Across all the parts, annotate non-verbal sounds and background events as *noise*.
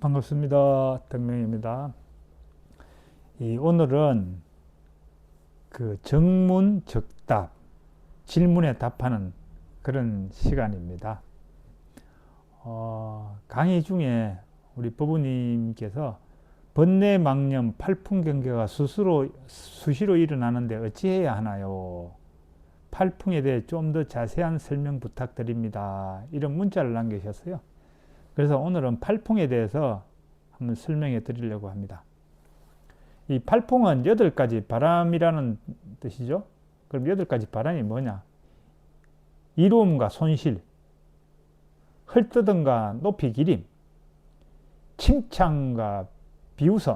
반갑습니다. 덕명입니다. 이 오늘은 그 정문 적답 질문에 답하는 그런 시간입니다. 어, 강의 중에 우리 부부님께서 번뇌 망념 팔풍 경계가 스스로 수시로 일어나는데 어찌해야 하나요? 팔풍에 대해 좀 더 자세한 설명 부탁드립니다. 이런 문자를 남기셨어요. 그래서 오늘은 팔풍에 대해서 한번 설명해 드리려고 합니다. 이 팔풍은 여덟 가지 바람이라는 뜻이죠. 그럼 여덟 가지 바람이 뭐냐? 이로움과 손실, 헐뜯음과 높이 기림, 칭찬과 비웃음,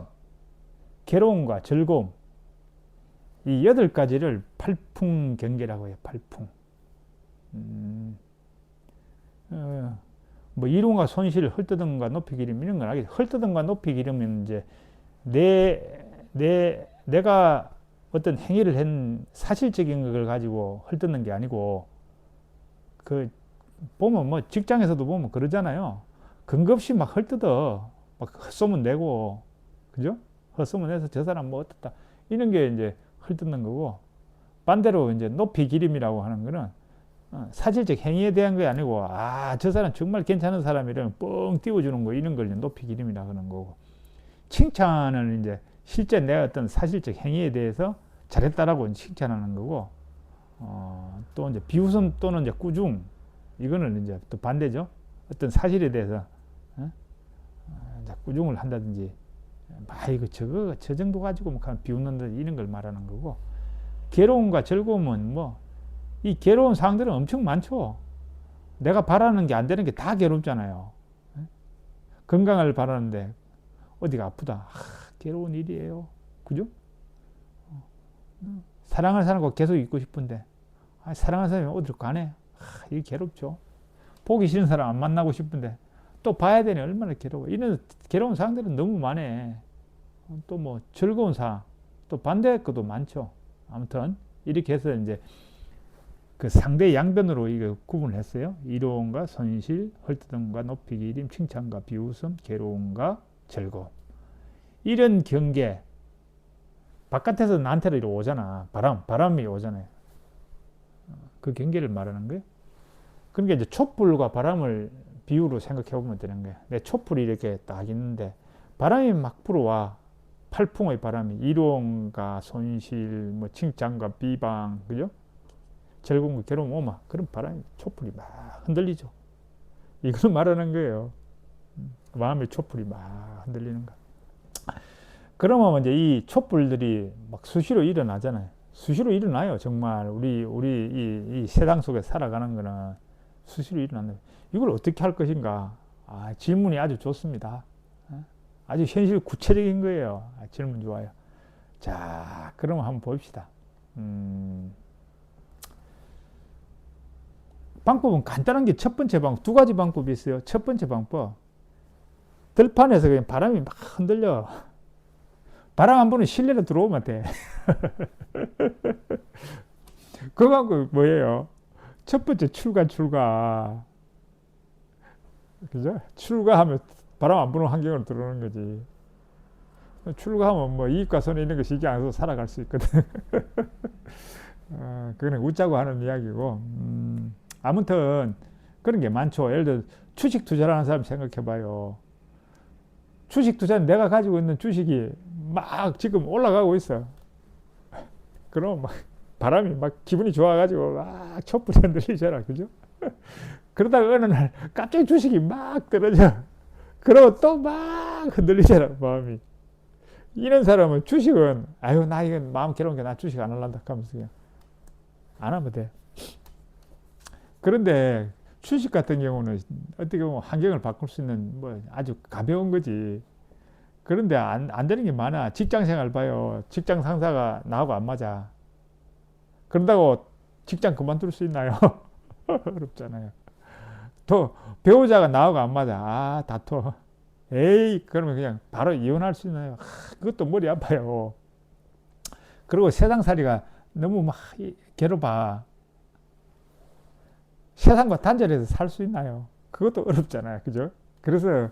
괴로움과 즐거움. 이 여덟 가지를 팔풍 경계라고 해요. 팔풍. 음, 어, 뭐 이론과 손실, 헐뜯음과 높이 기름 이런 건 알겠죠. 헐뜯음과 높이 기름은 이제 내, 내, 내가 어떤 행위를 한 사실적인 걸 가지고 헐뜯는 게 아니고 그 보면 뭐 직장에서도 보면 그러잖아요. 근거 없이 막 헐뜯어. 막 헛소문 내고 그죠? 헛소문 내서 저 사람 뭐 어떻다. 이런 게 이제 헐뜯는 거고 반대로 이제 높이 기림이라고 하는 거는 어, 사실적 행위에 대한 게 아니고 아 저 사람 정말 괜찮은 사람이라면 뻥 띄워주는 거 이런 걸 높이 기림이라 하는 거고. 칭찬은 이제 실제 내가 어떤 사실적 행위에 대해서 잘했다라고 칭찬하는 거고 어, 또 이제 비웃음 또는 이제 꾸중 이거는 이제 또 반대죠. 어떤 사실에 대해서 어? 어, 꾸중을 한다든지 아 이거 저거 저 정도 가지고 뭐 비웃는다 이런 걸 말하는 거고. 괴로움과 즐거움은 뭐 이 괴로운 상황들은 엄청 많죠. 내가 바라는 게 안 되는 게 다 괴롭잖아요. 건강을 바라는데 어디가 아프다. 아, 괴로운 일이에요. 그죠? 사랑하는 사람과 계속 있고 싶은데 아, 사랑하는 사람이 어디로 가네. 아, 이게 괴롭죠. 보기 싫은 사람 안 만나고 싶은데 또 봐야 되니 얼마나 괴로워. 이런 괴로운 상황들은 너무 많네. 또 뭐 즐거운 상황, 또 반대 것도 많죠. 아무튼 이렇게 해서 이제 그 상대 양변으로 이거 구분을 했어요. 이로움과 손실, 헐뜯음과 높이 기림, 칭찬과 비웃음, 괴로움과 즐거움. 이런 경계 바깥에서 나한테로 오잖아. 바람, 바람이 오잖아요. 그 경계를 말하는 거예요. 그러니까 이제 촛불과 바람을 비유로 생각해 보면 되는 거예요. 내 촛불이 이렇게 딱 있는데 바람이 막 불어와. 팔풍의 바람이 이로움과 손실, 뭐 칭찬과 비방, 그죠? 즐거움과 괴로움 오마. 그런 바람이 촛불이 막 흔들리죠. 이걸 말하는 거예요. 마음의 촛불이 막 흔들리는 거. 그러면 이제 이 촛불들이 막 수시로 일어나잖아요. 수시로 일어나요. 정말 우리 우리 이, 이 세상 속에 살아가는 거는 수시로 일어난다. 이걸 어떻게 할 것인가? 아, 질문이 아주 좋습니다. 아주 현실 구체적인 거예요. 아, 질문 좋아요. 자, 그럼 한번 봅시다. 음, 방법은 간단한 게 첫 번째 방법, 두 가지 방법이 있어요. 첫 번째 방법. 들판에서 그냥 바람이 막 흔들려. 바람 한 번은 실내로 들어오면 돼. *laughs* 그 방법이 뭐예요? 첫 번째 출가, 출가. 그죠? 출가하면 바람 안 부는 환경으로 들어오는 거지. 출가하면 뭐 이익과 손해 있는 거 신경 안 써서 살아갈 수 있거든. *laughs* 어, 그거는 웃자고 하는 이야기고. 음. 아무튼 그런 게 많죠. 예를 들어 주식 투자를 하는 사람 생각해 봐요. 주식 투자는 내가 가지고 있는 주식이 막 지금 올라가고 있어. 그럼 막 바람이 막 기분이 좋아가지고 막 촛불이 흔들리잖아. 그죠? *laughs* 그러다가 어느 날 갑자기 주식이 막 떨어져. 그러고 또 막 흔들리잖아. 마음이. 이런 사람은 주식은 아유 나 이건 마음 괴로운 게 나 주식 안 할란다 하면서 그냥 안 하면 돼. 그런데 주식 같은 경우는 어떻게 보면 환경을 바꿀 수 있는 뭐 아주 가벼운 거지. 그런데 안, 안 되는 게 많아. 직장 생활 봐요. 직장 상사가 나하고 안 맞아. 그런다고 직장 그만둘 수 있나요? *laughs* 어렵잖아요. 또 배우자가 나하고 안 맞아. 아, 다퉈. 에이, 그러면 그냥 바로 이혼할 수 있나요? 아, 그것도 머리 아파요. 그리고 세상살이가 너무 막 괴로워. 세상과 단절해서 살 수 있나요? 그것도 어렵잖아요. 그죠? 그래서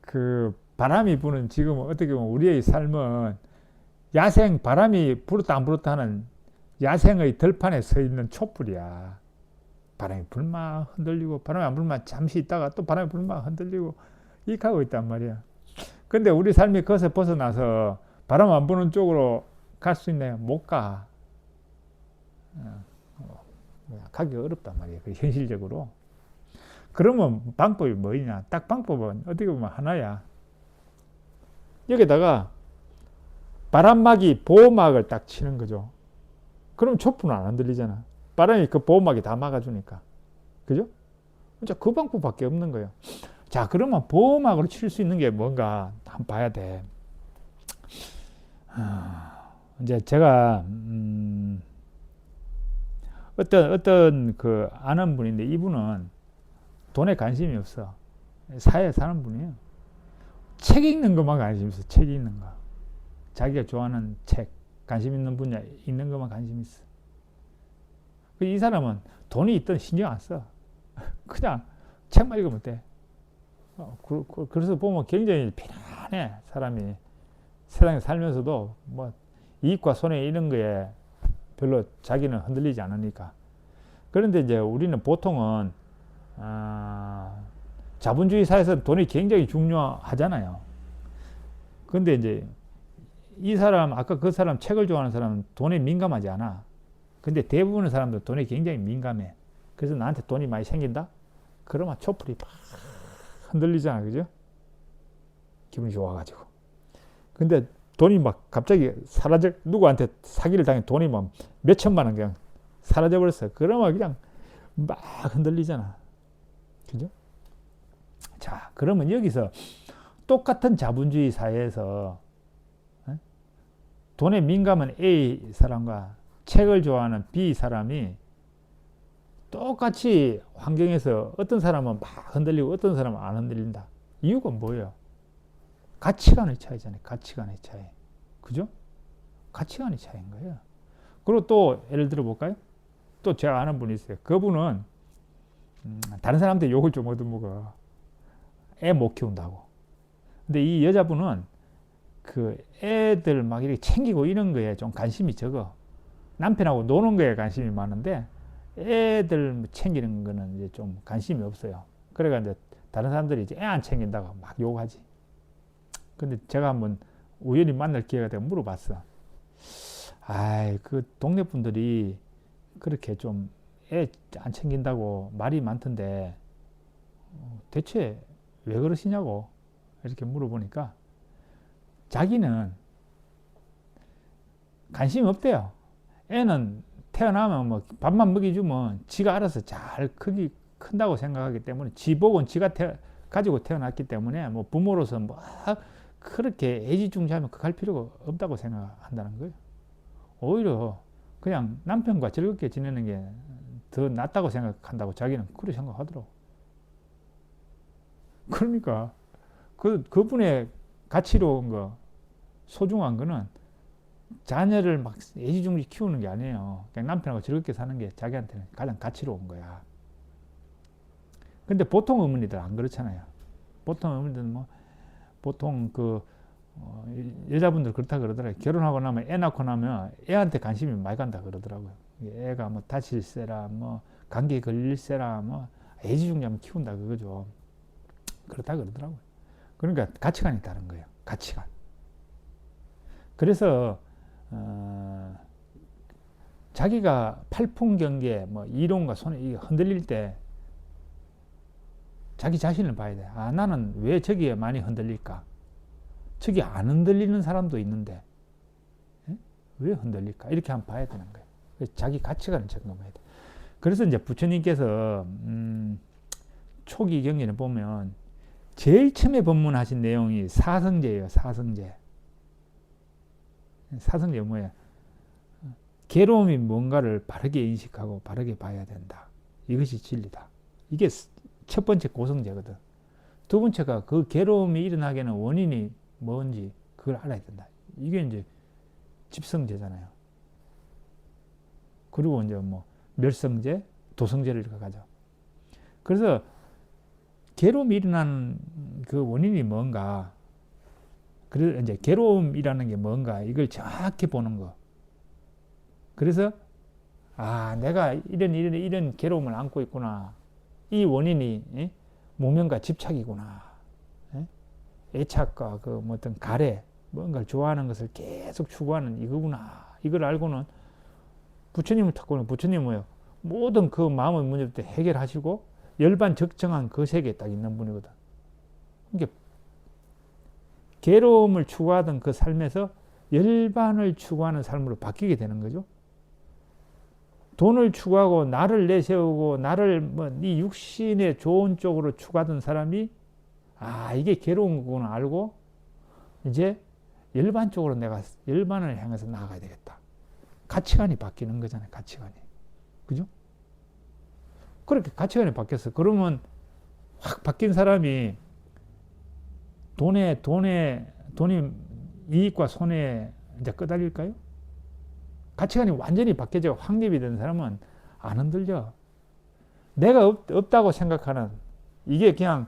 그 바람이 부는 지금 어떻게 보면 우리의 삶은 야생 바람이 불었다 안 불었다 하는 야생의 들판에 서 있는 촛불이야. 바람이 불만 흔들리고 바람이 안 불만 잠시 있다가 또 바람이 불만 흔들리고 이렇게 하고 있단 말이야. 근데 우리 삶이 그것에 벗어나서 바람 안 부는 쪽으로 갈 수 있나요? 못 가. 가기 어렵단 말이에요. 그 현실적으로. 그러면 방법이 뭐냐? 딱 방법은 어떻게 보면 하나야. 여기다가 바람막이 보호막을 딱 치는 거죠. 그럼 촛불은 안 흔들리잖아. 바람이 그 보호막이 다 막아주니까. 그죠? 진짜 그 방법밖에 없는 거예요. 자, 그러면 보호막으로 칠 수 있는 게 뭔가 한번 봐야 돼. 아, 이제 제가 음, 어떤 어떤 그 아는 분인데 이분은 돈에 관심이 없어. 사회에 사는 분이에요. 책 읽는 것만 관심 있어. 책 읽는 거. 자기가 좋아하는 책, 관심 있는 분야 읽는 것만 관심 있어. 그이 사람은 돈이 있든 신경 안 써. *laughs* 그냥 책만 읽으면 돼. 어, 그, 그, 그래서 보면 굉장히 편안해 사람이 세상에 살면서도 뭐 이익과 손해 이런 거에 별로 자기는 흔들리지 않으니까. 그런데 이제 우리는 보통은 아, 자본주의 사회에서 돈이 굉장히 중요하잖아요. 근데 이제 이 사람 아까 그 사람 책을 좋아하는 사람은 돈에 민감하지 않아. 근데 대부분의 사람들 돈에 굉장히 민감해. 그래서 나한테 돈이 많이 생긴다? 그러면 촛불이 막 흔들리잖아. 그죠? 기분이 좋아가지고. 근데 돈이 막 갑자기 사라져, 누구한테 사기를 당해 돈이 막 몇천만 원 그냥 사라져버렸어. 그러면 그냥 막 흔들리잖아. 그죠? 자, 그러면 여기서 똑같은 자본주의 사회에서 돈에 민감한 A 사람과 책을 좋아하는 B 사람이 똑같이 환경에서 어떤 사람은 막 흔들리고 어떤 사람은 안 흔들린다. 이유가 뭐예요? 가치관의 차이잖아요. 가치관의 차이. 그죠? 가치관의 차이인 거예요. 그리고 또 예를 들어 볼까요? 또 제가 아는 분이 있어요. 그분은 음, 다른 사람한테 욕을 좀 얻어먹어. 애 못 키운다고. 근데 이 여자분은 그 애들 막 이렇게 챙기고 이런 거에 좀 관심이 적어. 남편하고 노는 거에 관심이 많은데 애들 챙기는 거는 이제 좀 관심이 없어요. 그래가 이제 다른 사람들이 이제 애 안 챙긴다고 막 욕하지. 근데 제가 한번 우연히 만날 기회가 되고 물어봤어. 아이, 그 동네 분들이 그렇게 좀 애 안 챙긴다고 말이 많던데 어, 대체 왜 그러시냐고 이렇게 물어보니까 자기는 관심이 없대요. 애는 태어나면 뭐 밥만 먹여주면 지가 알아서 잘 크기 큰다고 생각하기 때문에 지 복은 지가 태, 가지고 태어났기 때문에 뭐 부모로서 뭐 그렇게 애지중지하면 갈 필요가 없다고 생각한다는 거예요. 오히려 그냥 남편과 즐겁게 지내는 게 더 낫다고 생각한다고 자기는 그렇게 생각하더라고. 그러니까 그 그분의 가치로운 거 소중한 거는 자녀를 막 애지중지 키우는 게 아니에요. 그냥 남편하고 즐겁게 사는 게 자기한테는 가장 가치로운 거야. 근데 보통 어머니들 안 그렇잖아요. 보통 어머니들은 뭐 보통 그 어, 여자분들 그렇다 그러더라고요. 결혼하고 나면 애 낳고 나면 애한테 관심이 많이 간다 그러더라고요. 애가 뭐 다칠세라 뭐 감기에 걸릴세라 뭐 애지중지하면 키운다 그거죠. 그렇다 그러더라고요. 그러니까 가치관이 다른 거예요. 가치관. 그래서 어, 자기가 팔풍 경계, 뭐 이론과 손에 흔들릴 때 자기 자신을 봐야 돼. 아, 나는 왜 저기에 많이 흔들릴까? 저기 안 흔들리는 사람도 있는데 에? 왜 흔들릴까? 이렇게 한번 봐야 되는 거예요. 자기 가치관을 점검해야 돼. 그래서 이제 부처님께서 음, 초기 경전에 보면 제일 처음에 법문하신 내용이 사성제예요. 사성제. 사성제 뭐야? 괴로움이 뭔가를 바르게 인식하고 바르게 봐야 된다. 이것이 진리다. 이게 첫 번째 고성제거든. 두 번째가 그 괴로움이 일어나게는 원인이 뭔지 그걸 알아야 된다. 이게 이제 집성제잖아요. 그리고 이제 뭐 멸성제, 도성제를 이렇게 가죠. 그래서 괴로움이 일어나는 그 원인이 뭔가. 그래 이제 괴로움이라는 게 뭔가 이걸 정확히 보는 거. 그래서 아 내가 이런 이런 이런 괴로움을 안고 있구나. 이 원인이 예? 무명과 집착이구나. 예? 애착과 그뭐 어떤 가래 뭔가를 좋아하는 것을 계속 추구하는 이거구나. 이걸 알고는 부처님을 찾고는 부처님 뭐요? 모든 그 마음의 문제부터 해결하시고 열반 적정한 그 세계에 딱 있는 분이거든. 이게 괴로움을 추구하던 그 삶에서 열반을 추구하는 삶으로 바뀌게 되는 거죠. 돈을 추구하고 나를 내세우고 나를 뭐이 육신의 좋은 쪽으로 추구하던 사람이 아 이게 괴로운 거구나 알고 이제 열반 쪽으로 내가 열반을 향해서 나아가야 되겠다. 가치관이 바뀌는 거잖아요. 가치관이. 그죠? 그렇게 가치관이 바뀌었어. 그러면 확 바뀐 사람이 돈에 돈에 돈이 이익과 손해 이제 끄달릴까요? 가치관이 완전히 바뀌어져 확립이 된 사람은 안 흔들려. 내가 없, 없다고 생각하는 이게 그냥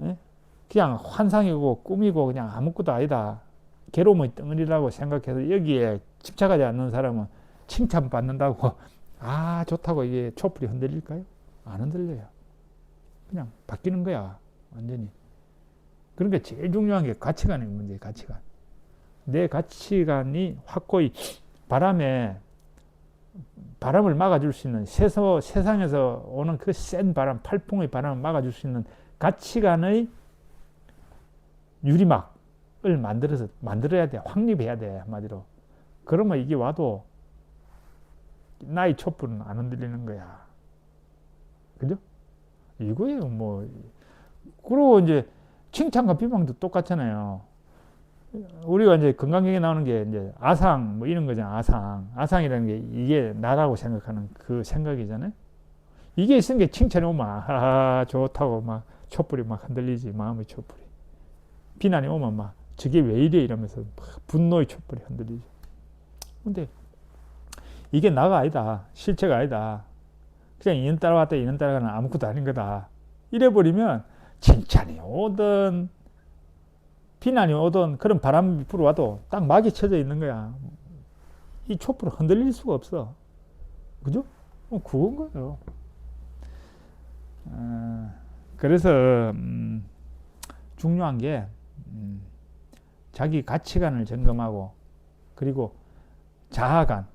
예? 그냥 환상이고 꿈이고 그냥 아무것도 아니다. 괴로움의 덩어리라고 생각해서 여기에 집착하지 않는 사람은 칭찬받는다고 *laughs* 아 좋다고 이게 촛불이 흔들릴까요? 안 흔들려요. 그냥 바뀌는 거야 완전히. 그러니까 제일 중요한 게 가치관의 문제예요. 가치관. 내 가치관이 확고히 바람에 바람을 막아줄 수 있는 세서, 세상에서 오는 그 센 바람, 팔풍의 바람을 막아줄 수 있는 가치관의 유리막을 만들어서 만들어야 돼, 확립해야 돼 한마디로. 그러면 이게 와도 나의 촛불은 안 흔들리는 거야. 그죠? 이거예요, 뭐. 그리고 이제 칭찬과 비방도 똑같잖아요. 우리가 이제 건강경에 나오는 게 이제 아상 뭐 이런 거잖아. 아상. 아상이라는 게 이게 나라고 생각하는 그 생각이잖아요. 이게 있으면 게 칭찬이 오면 아 좋다고 막 촛불이 막 흔들리지 마음의 촛불이. 비난이 오면 막 저게 왜 이래 이러면서 분노의 촛불이 흔들리죠. 근데 이게 나가 아니다. 실체가 아니다. 그냥 이년 따라왔다 이년 따라가는 아무것도 아닌 거다. 이래 버리면 칭찬이 오든 비난이 오든 그런 바람이 불어와도 딱 막이 쳐져 있는 거야. 이 촛불을 흔들릴 수가 없어. 그죠? 어, 그건 거예요. 어, 그래서 음, 중요한 게 음, 자기 가치관을 점검하고 그리고 자아관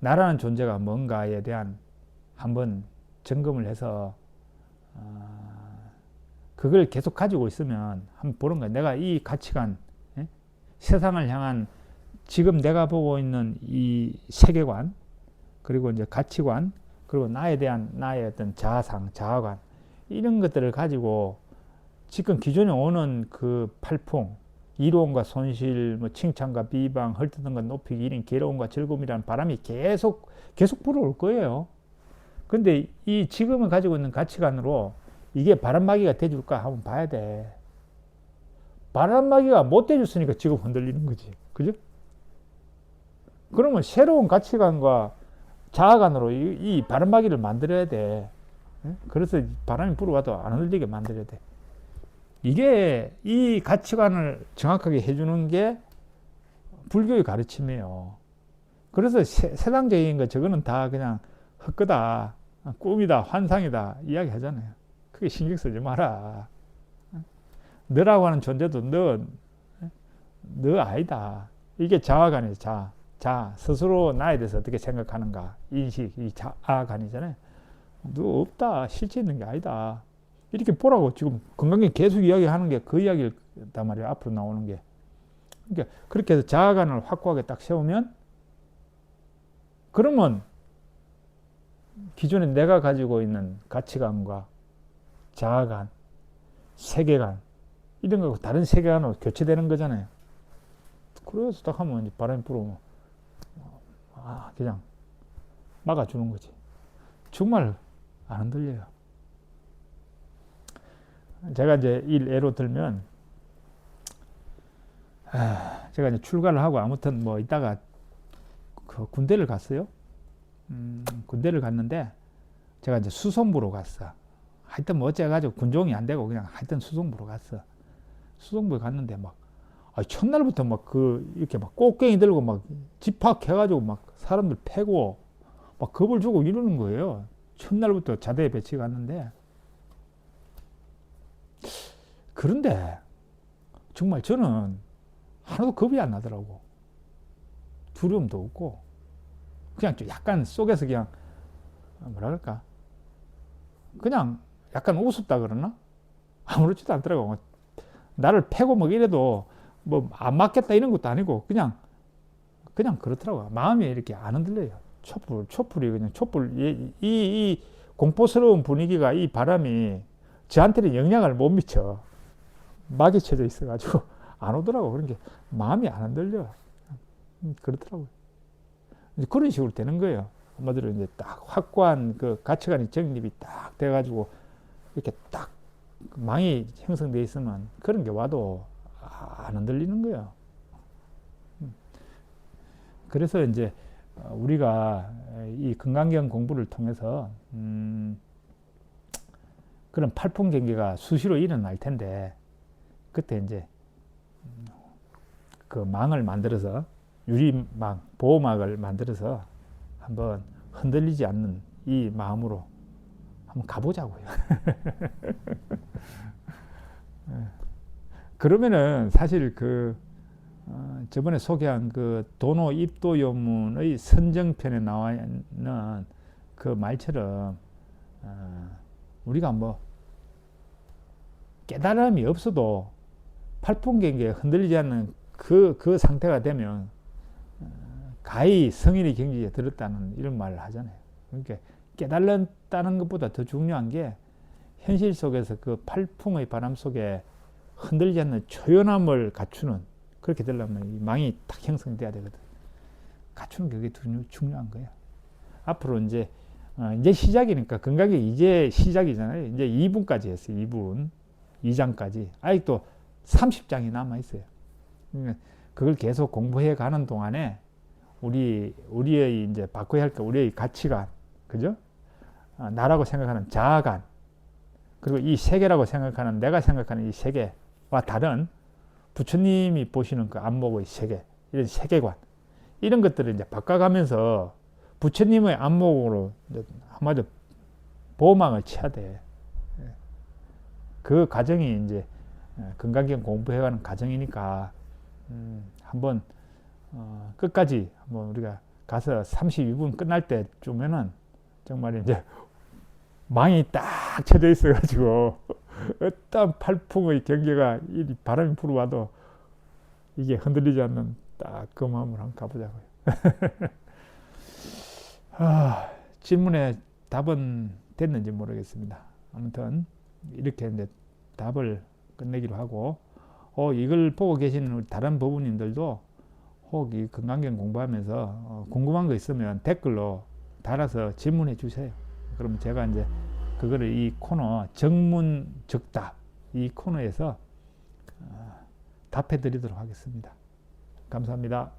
나라는 존재가 뭔가에 대한 한번 점검을 해서 어, 그걸 계속 가지고 있으면 한번 보는 거야. 내가 이 가치관, 예? 세상을 향한 지금 내가 보고 있는 이 세계관, 그리고 이제 가치관, 그리고 나에 대한 나의 어떤 자아상, 자아관, 이런 것들을 가지고 지금 기존에 오는 그 팔풍, 이로움과 손실, 뭐 칭찬과 비방, 헐뜯은 것 높이기, 이런 괴로움과 즐거움이라는 바람이 계속, 계속 불어올 거예요. 근데 이 지금은 가지고 있는 가치관으로 이게 바람막이가 돼줄까 한번 봐야 돼. 바람막이가 못 돼줬으니까 지금 흔들리는 거지. 그죠? 그러면 새로운 가치관과 자아관으로 이, 이 바람막이를 만들어야 돼. 그래서 바람이 불어와도 안 흔들리게 만들어야 돼. 이게 이 가치관을 정확하게 해주는 게 불교의 가르침이에요. 그래서 세, 세상적인 거 저거는 다 그냥 헛거다, 꿈이다, 환상이다 이야기 하잖아요. 크게 신경 쓰지 마라. 너라고 하는 존재도 너, 너 아니다. 이게 자아관이에요, 자. 자, 스스로 나에 대해서 어떻게 생각하는가. 인식, 이 자아관이잖아요. 너 없다. 실체 있는 게 아니다. 이렇게 보라고 지금 건강에 계속 이야기하는 게 그 이야기단 말이에요. 앞으로 나오는 게. 그러니까 그렇게 해서 자아관을 확고하게 딱 세우면 그러면 기존에 내가 가지고 있는 가치관과 자아관, 세계관 이런 거 다른 세계관으로 교체되는 거잖아요. 그래서 딱 하면 바람이 불어오면 아 그냥 막아주는 거지. 정말 안 흔들려요. 제가 이제 일 예로 들면 아, 제가 이제 출가를 하고 아무튼 뭐 이따가 그 군대를 갔어요. 음, 군대를 갔는데 제가 이제 수송부로 갔어. 하여튼 뭐 어째가지고 군종이 안 되고 그냥 하여튼 수송부로 갔어. 수성부에 갔는데 막 아, 첫날부터 막 그 이렇게 막 꽃갱이 들고 막 집합해가지고 막 사람들 패고 막 겁을 주고 이러는 거예요. 첫날부터 자대에 배치 갔는데 그런데 정말 저는 하나도 겁이 안 나더라고. 두려움도 없고 그냥 좀 약간 속에서 그냥 뭐라 그럴까 그냥 약간 우습다 그러나 아무렇지도 않더라고. 나를 패고 뭐 이래도 뭐 안 맞겠다 이런 것도 아니고 그냥 그냥 그렇더라고. 마음이 이렇게 안 흔들려요. 촛불 촛불이 그냥 촛불 이, 이, 이 공포스러운 분위기가 이 바람이 저한테는 영향을 못 미쳐. 막이 쳐져 있어가지고 *laughs* 안 오더라고. 그런 게 마음이 안 흔들려. 음, 그렇더라고요. 그런 식으로 되는 거예요. 한마디로 이제 딱 확고한 그 가치관이 정립이 딱 돼가지고 이렇게 딱 망이 형성돼 있으면 그런 게 와도 안 흔들리는 거예요. 음. 그래서 이제 우리가 이 건강경 공부를 통해서 음 그런 팔풍 경계가 수시로 일어날 텐데 그때 이제 그 망을 만들어서 유리망 보호막을 만들어서 한번 흔들리지 않는 이 마음으로 한번 가보자고요. *laughs* 그러면은 사실 그 어, 저번에 소개한 그 도노 입도 요문의 선정편에 나와 있는 그 말처럼 어, 우리가 뭐 깨달음이 없어도 팔풍경계에 흔들리지 않는 그, 그 상태가 되면 어, 가히 성인의 경지에 들었다는 이런 말을 하잖아요. 그러니까 깨달았다는 것보다 더 중요한 게 현실 속에서 그 팔풍의 바람 속에 흔들리지 않는 초연함을 갖추는 그렇게 되려면 이 망이 딱 형성돼야 되거든. 갖추는 게 그게 중요한 거야. 앞으로 이제 어, 이제 시작이니까 건강이 이제 시작이잖아요. 이제 2분까지 했어요. 2분. 2장까지. 아직도 30장이 남아 있어요. 그러니까 그걸 계속 공부해 가는 동안에 우리 우리의 이제 바꿔야 할거 우리의 가치관, 그죠? 어, 나라고 생각하는 자아관, 그리고 이 세계라고 생각하는 내가 생각하는 이 세계와 다른 부처님이 보시는 그 안목의 세계, 이런 세계관, 이런 것들을 이제 바꿔가면서 부처님의 안목으로 한마디로 보호망을 쳐야 돼. 예. 그 과정이 이제 예, 건강경 공부해가는 과정이니까 음, 한번 어, 끝까지 한번 우리가 가서 32분 끝날 때쯤에는 정말 이제 망이 딱 쳐져 있어가지고 *laughs* 어떤 팔풍의 경계가 이 바람이 불어와도 이게 흔들리지 않는 딱 그 마음으로 한번 가보자고요. *laughs* 아, 질문에 답은 됐는지 모르겠습니다. 아무튼 이렇게 이제 답을 끝내기로 하고 어, 이걸 보고 계시는 다른 부부님들도 혹 이 건강경 공부하면서 어, 궁금한 거 있으면 댓글로 달아서 질문해 주세요. 그러면 제가 이제 그거를 이 코너 정문 적답 이 코너에서 어, 답해 드리도록 하겠습니다. 감사합니다.